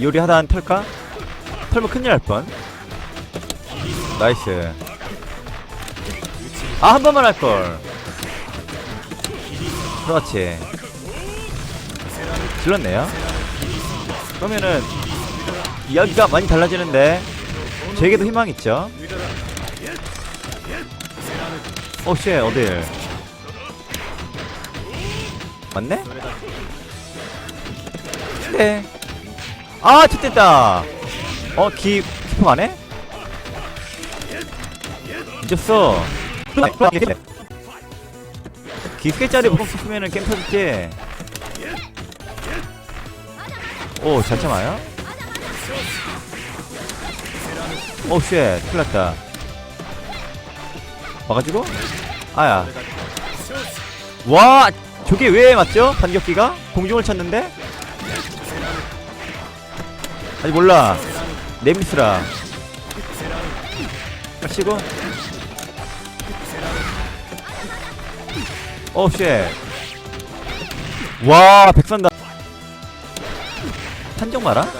요리 하단 털까? 털면 큰일 날 뻔. 나이스. 아, 한 번만 할 걸. 그렇지. 질렀네요. 그러면은, 이야기가 많이 달라지는데, 저에게도 희망 있죠? 오, 쉣, 어딜. 맞네? 네. 아, 좋됐다. 어, 기, 기포 안 해? 잊었어. 기스케짜리 먹고 싶으면은 게임 터질게. 오, 잘 참아요? 오, 쉣, 큰일 났다. 와가지고? 아야. 와, 저게 왜 맞죠? 반격기가? 공중을 쳤는데? 아직 몰라. 네미스라. 치고. 오, 쉣. 와, 백선다. 한정 마라?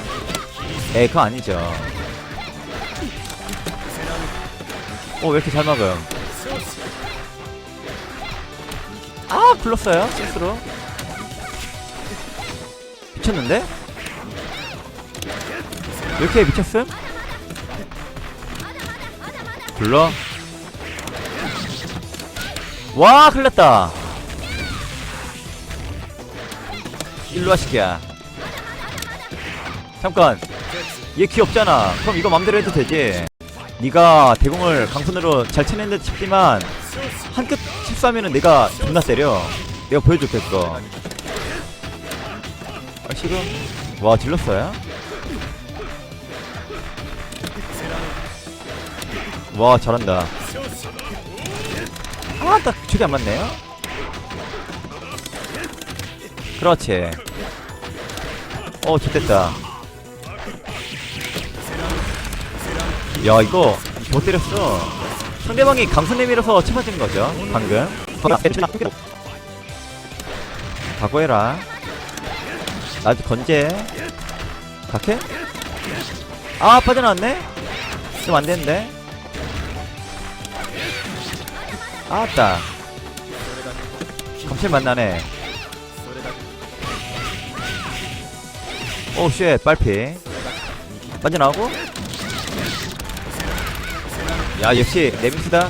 에이, 그거 아니죠. 오, 왜 이렇게 잘 막음? 아, 굴렀어요. 실수로. 미쳤는데? 왜 이렇게 미쳤음? 굴러. 와, 큰일 났다. 일로와, 시키야. 잠깐. 얘 귀엽잖아. 그럼 이거 맘대로 해도 되지. 네가 대공을 강선으로 잘 치는 듯 싶지만 한 끗 실수하면은 내가 존나 때려. 내가 보여줄게 그거. 아, 지금 와 질렀어요? 와 잘한다. 아딱 저게 안 맞네요. 그렇지. 어 좋됐다. 야 이거 못 때렸어. 상대방이 강선 내밀어서 쳐맞은 거죠 방금. 각오해라. 나도 건재. 각해? 아 빠져나왔네. 좀 안 되는데. 아따. 감칠 만나네. 오쉣 빨피. 빠져나오고. 야 역시 네미스다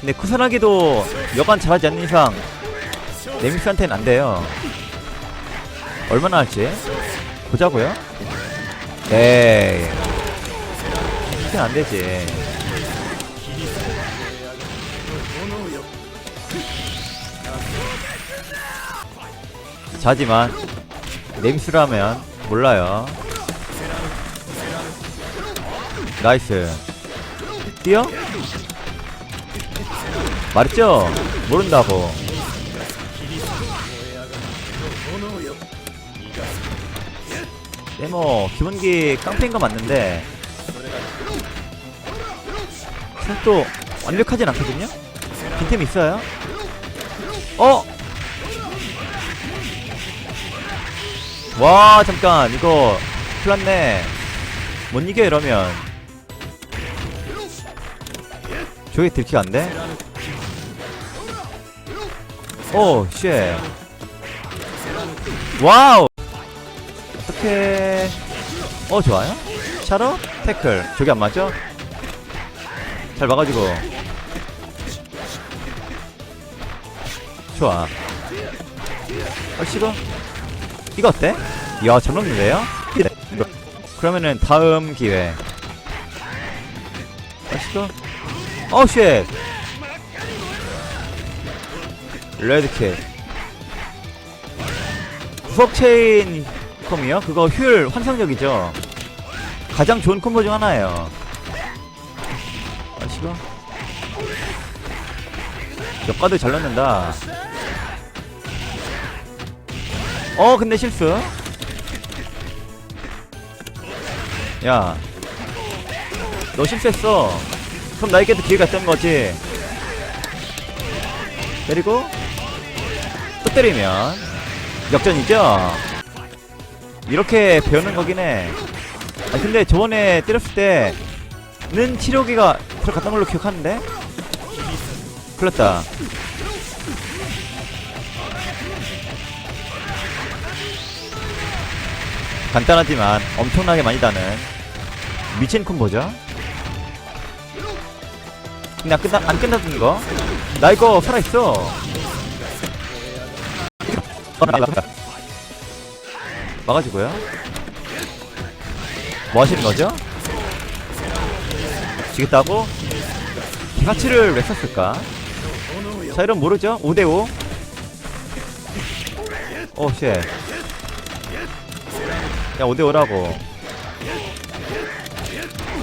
근데 쿠사나기도 여간 잘하지 않는 이상 네미스한테는 안 돼요 얼마나 할지 보자고요 이건 안 되지. 자지만 네미스라면 몰라요. 나이스. 뛰어? 말했죠? 모른다고. 네모 기본기 깡패인 거 맞는데 또 완벽하진 않거든요? 빈틈 있어요? 어? 와 잠깐 이거 큰일났네 못 이겨 이러면 저게 들키가 안 돼? 오, 쉣. 와우! 어떻게. 어, 좋아요? 샤러? 태클. 저게 안 맞죠? 잘 막아주고. 좋아. 얼씨구. 이거 어때? 이야, 잘 먹는데요? 그러면은 다음 기회. 얼씨구. 어, 쉣. 레드킥. 구석 체인 콤이요? 그거 효율 환상적이죠? 가장 좋은 콤보 중 하나예요. 아시고? 역가도 잘 넣는다. 어, 근데 실수. 야. 너 실수했어. 그럼 나에게도 기회가 있던 거지. 때리고 또 때리면 역전이죠? 이렇게 배우는 거긴 해. 아 근데 저번에 때렸을 때는 치료기가 들어갔던 걸로 기억하는데? 났다. 간단하지만 엄청나게 많이 다는 미친 콤보죠? 안 끝나, 안 끝나던 거? 나 이거 살아 있어. 막아주고요. 뭐 하시는 거죠? 지겠다고? 기가치를 왜 썼을까? 자, 이런 모르죠? 5대5. 오, 쉣. 야, 5대5라고.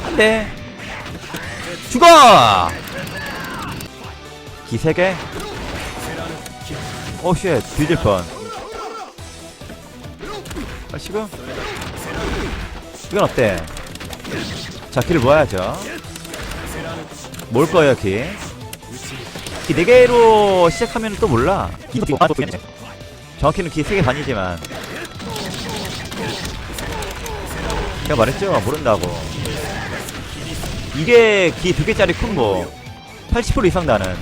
안 돼. 죽어! 기 3개? 오, 쉣. 뒤질 뻔. 아, 지금? 이건 어때? 자, 키를 모아야죠. 뭘 거예요, 키? 키 4개로 시작하면 또 몰라. 정확히는 키 3개 반이지만. 제가 말했죠? 모른다고. 이게 기 2개짜리 콤보. 80% 이상 나는.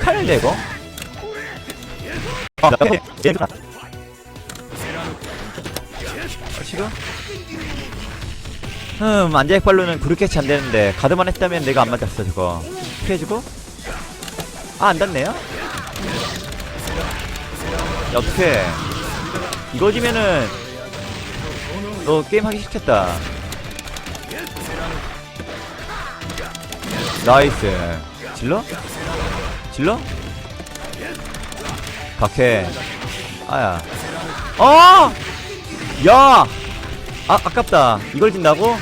칼 대고. 아, 예, 지금? 음, 안자익발로는 그렇게 안 되는데 가드만 했다면 내가 안 맞았어 저거 피해주고 아 안 닿네요? 야, 어떡해 이거 지면은 너 게임 하기 싫겠다 나이스 질러? 질러? 각해 아야 어! 야! 아, 아깝다. 이걸 진다고?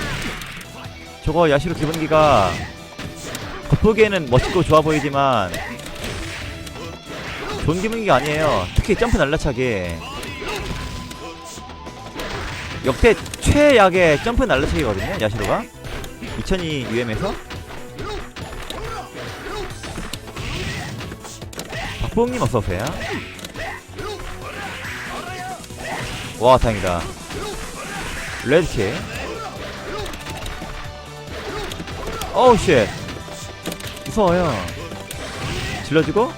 저거 야시로 기본기가 겉보기에는 멋있고 좋아 보이지만 좋은 기본기가 아니에요. 특히 점프 날라차기. 역대 최악의 점프 날라차기거든요, 야시로가. 2002 UM에서. 박보응님 어서오세요. 와, 다행이다. 레드킥 어우 쉣. 무서워요. 질러주고.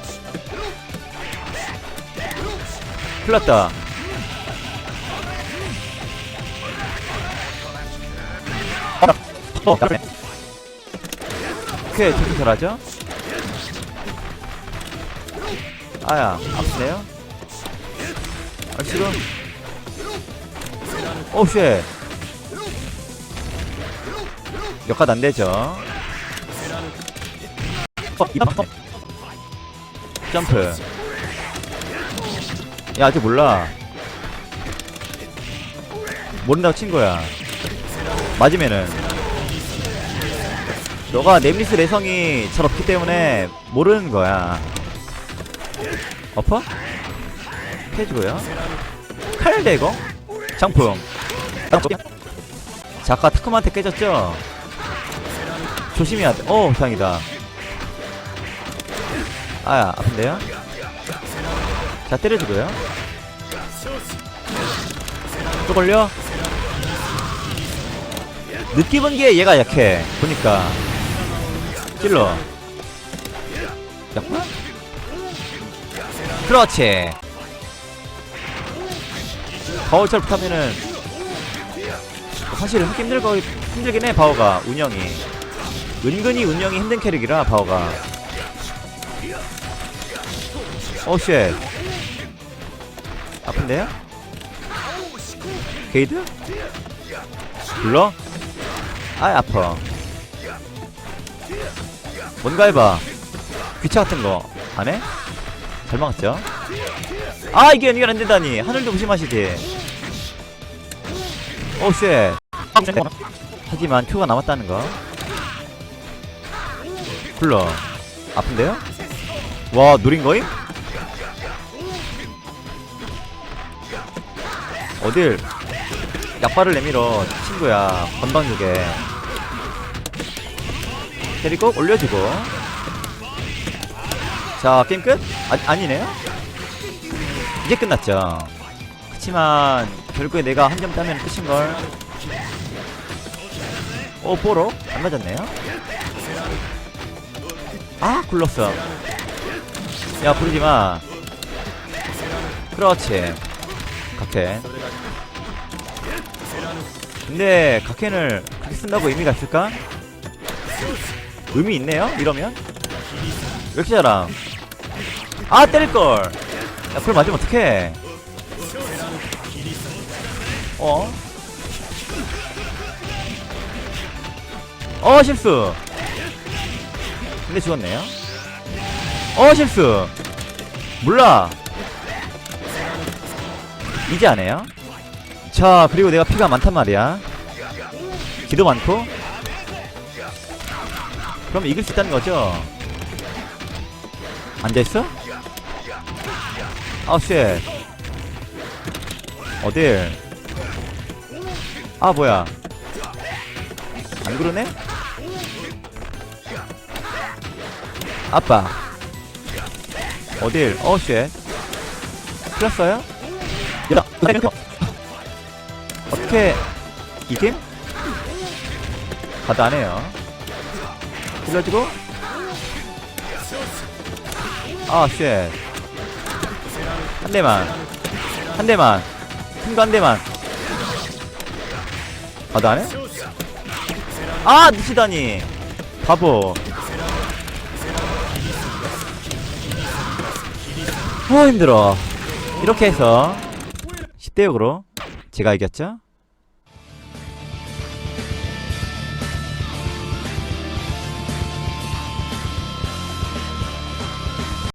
어, 오케이 저렇게 잘하죠? 아야 아프네요. 아 지금 오우 쉣 역할 안 되죠. 어. 점프. 야, 아직 몰라. 모른다고 친 거야. 맞으면은. 너가 넴리스 내성이 잘 없기 때문에 모르는 거야. 어퍼? 해주고요. 칼 대고. 장풍. 자, 아까 타크만한테 깨졌죠? 조심해야 돼. 어, 다행이다. 아야, 아픈데요? 자, 때려주고요. 또 걸려? 느낌 온게 얘가 약해. 보니까. 찔러. 약간? 그렇지. 바우처를 못하면은 사실 하기 힘들거 힘들긴 해 바오가 운영이 은근히 운영이 힘든 캐릭이라 바오가 오쉣 아픈데요? 게이드? 불러? 아이 아파 뭔가 해봐 귀차 같은 거 안 해? 잘 막았죠? 아 이게 연결 안 된다니 하늘도 무심하시지 오쉣 하지만 큐가 남았다는 거 불러 아픈데요? 와 누린 거임? 어딜 약발을 내밀어 친구야 건방 주게 캐리고 올려주고 자 게임 끝? 아, 아니네요? 이제 끝났죠 그치만 결국에 내가 한 점 따면 끝인걸 오 뽀로 안 맞았네요? 아 굴렀어. 야 부르지마. 그렇지. 각켄 근데 각켄을 그렇게 쓴다고 의미가 있을까? 의미 있네요 이러면? 왜 이렇게 잘함? 아 때릴걸! 야 그걸 맞으면 어떡해? 어? 어 실수. 근데 죽었네요. 어 실수. 몰라. 이제 안 해요? 자 그리고 내가 피가 많단 말이야. 기도 많고. 그럼 이길 수 있다는 거죠? 앉아있어? 아쉣. 어딜? 아 뭐야. 안 그러네? 아빠. 어딜? 어쉣 틀렸어요? 야 이렇게 어떻게 이김? 가드 안해요. 찔러주고. 아쉣 한 대만. 한 대만. 큰거 한 대만. 가드 안해? 아 미치다니. 바보 아 힘들어 이렇게 해서 10대 6으로 제가 이겼죠?